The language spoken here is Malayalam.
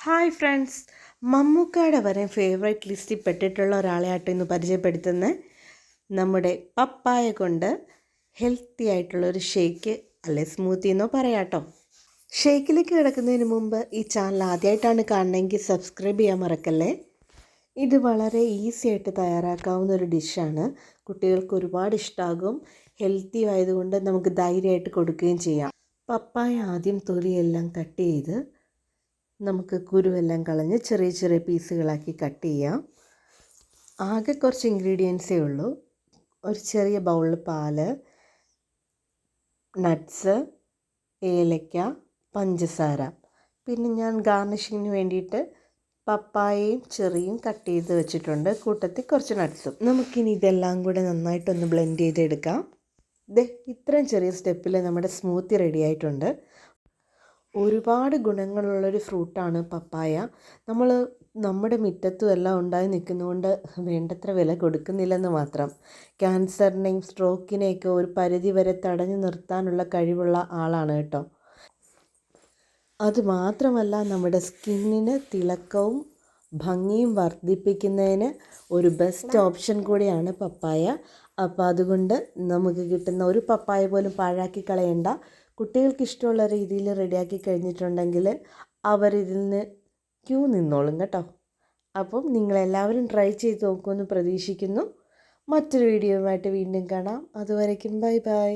ഹായ് ഫ്രണ്ട്സ് മമ്മൂക്കയുടെ വരെ ഫേവറേറ്റ് ലിസ്റ്റിൽ പെട്ടിട്ടുള്ള ഒരാളെ ഇന്ന് പരിചയപ്പെടുത്തുന്ന. നമ്മുടെ പപ്പായ കൊണ്ട് ഹെൽത്തി ആയിട്ടുള്ള ഒരു ഷേക്ക് അല്ലെ സ്മൂത്തി എന്നോ പറയാട്ടോ ഷേക്കിലേക്ക് കിടക്കുന്നതിന് മുമ്പ് ഈ ചാനൽ ആദ്യമായിട്ടാണ് കാണണമെങ്കിൽ സബ്സ്ക്രൈബ് ചെയ്യാൻ മറക്കല്ലേ. ഇത് വളരെ ഈസി ആയിട്ട് തയ്യാറാക്കാവുന്ന ഒരു ഡിഷാണ് കുട്ടികൾക്ക് ഒരുപാട് ഇഷ്ടമാകും ഹെൽത്തി ആയതുകൊണ്ട് നമുക്ക് ധൈര്യമായിട്ട് കൊടുക്കുകയും ചെയ്യാം. പപ്പായ ആദ്യം തൊലിയെല്ലാം കട്ട് ചെയ്ത് നമുക്ക് കുരുവെല്ലാം കളഞ്ഞ് ചെറിയ ചെറിയ പീസുകളാക്കി കട്ട് ചെയ്യാം. ആകെ കുറച്ച് ഇൻഗ്രീഡിയൻസേ ഉള്ളൂ. ഒരു ചെറിയ ബൗളിൽ പാൽ നട്ട്സ് ഏലക്ക പഞ്ചസാര. പിന്നെ ഞാൻ ഗാർണിഷിങ്ങിന് വേണ്ടിയിട്ട് പപ്പായയും ചെറിയും കട്ട് ചെയ്ത് വെച്ചിട്ടുണ്ട്. കൂട്ടത്തിൽ കുറച്ച് നട്ട്സും. നമുക്കിനി ഇതെല്ലാം കൂടെ നന്നായിട്ടൊന്ന് ബ്ലെൻഡ് ചെയ്തെടുക്കാം. ദേ ഇത്രയും ചെറിയ സ്റ്റെപ്പിൽ നമ്മുടെ സ്മൂത്തി റെഡി ആയിട്ടുണ്ട്. ഒരുപാട് ഗുണങ്ങളുള്ളൊരു ഫ്രൂട്ടാണ് പപ്പായ. നമ്മൾ നമ്മുടെ മുറ്റത്തും എല്ലാം ഉണ്ടായി നിൽക്കുന്നതുകൊണ്ട് വേണ്ടത്ര വില കൊടുക്കുന്നില്ലെന്ന് മാത്രം. ക്യാൻസറിനെയും സ്ട്രോക്കിനെയൊക്കെ ഒരു പരിധി വരെ തടഞ്ഞു നിർത്താനുള്ള കഴിവുള്ള ആളാണ് കേട്ടോ. അതുമാത്രമല്ല നമ്മുടെ സ്കിന്നിന് തിളക്കവും ഭംഗിയും വർദ്ധിപ്പിക്കുന്നതിന് ഒരു ബെസ്റ്റ് ഓപ്ഷൻ കൂടിയാണ് പപ്പായ. അപ്പോൾ അതുകൊണ്ട് നമുക്ക് കിട്ടുന്ന ഒരു പപ്പായ പോലും പാഴാക്കി കളയണ്ട കുട്ടികൾക്ക് ഇഷ്ടമുള്ള രീതിയിൽ റെഡിയാക്കി കഴിഞ്ഞിട്ടുണ്ടെങ്കിൽ അവരിതിൽ നിന്ന് ക്യൂ നിന്നോളും കേട്ടോ. അപ്പം നിങ്ങളെല്ലാവരും ട്രൈ ചെയ്ത് നോക്കുമെന്ന് പ്രതീക്ഷിക്കുന്നു. മറ്റൊരു വീഡിയോയുമായിട്ട് വീണ്ടും കാണാം. അതുവരയ്ക്കും ബൈ ബൈ.